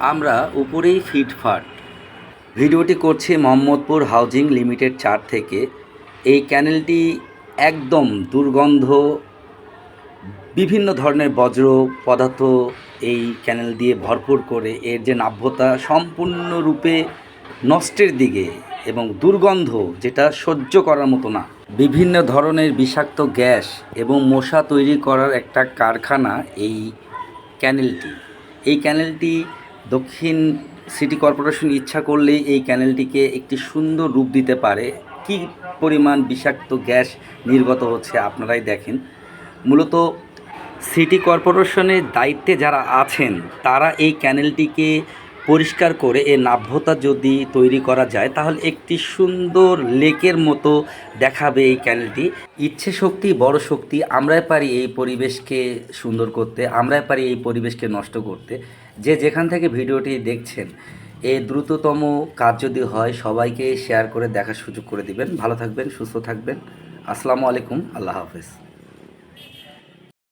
আমরা উপরেই ফিটফাট ভিডিওটি করছি মোহাম্মদপুর হাউজিং লিমিটেড চার থেকে। এই ক্যানেলটি একদম দুর্গন্ধ, বিভিন্ন ধরনের বজ্র পদার্থ এই ক্যানেল দিয়ে ভরপুর করে এর যে নাভ্যতা সম্পূর্ণরূপে নষ্টের দিকে এবং দুর্গন্ধ যেটা সহ্য করার মতো না। বিভিন্ন ধরনের বিষাক্ত গ্যাস এবং মশা তৈরি করার একটা কারখানা এই ক্যানেলটি। এই ক্যানেলটি দক্ষিণ সিটি কর্পোরেশন ইচ্ছা করলেই এই ক্যানেলটিকে একটি সুন্দর রূপ দিতে পারে। কি পরিমাণ বিষাক্ত গ্যাস নির্গত হচ্ছে আপনারাই দেখেন। মূলত সিটি কর্পোরেশনের দায়িত্বে যারা আছেন, তারা এই ক্যানেলটিকে পরিষ্কার করে এর নাভ্যতা যদি তৈরি করা যায়, তাহলে একটি সুন্দর লেকের মতো দেখাবে এই ক্যানেলটি। ইচ্ছে শক্তি, বড় শক্তি, আমরাই পারি এই পরিবেশকে সুন্দর করতে, আমরাই পারি এই পরিবেশকে নষ্ট করতে। যে যেখান থেকে ভিডিওটি দেখছেন এই দ্রুততম কাজ যদি হয়, সবাইকে শেয়ার করে দেখার সুযোগ করে দিবেন। ভালো থাকবেন, সুস্থ থাকবেন। আসসালামু আলাইকুম, আল্লাহ হাফেজ।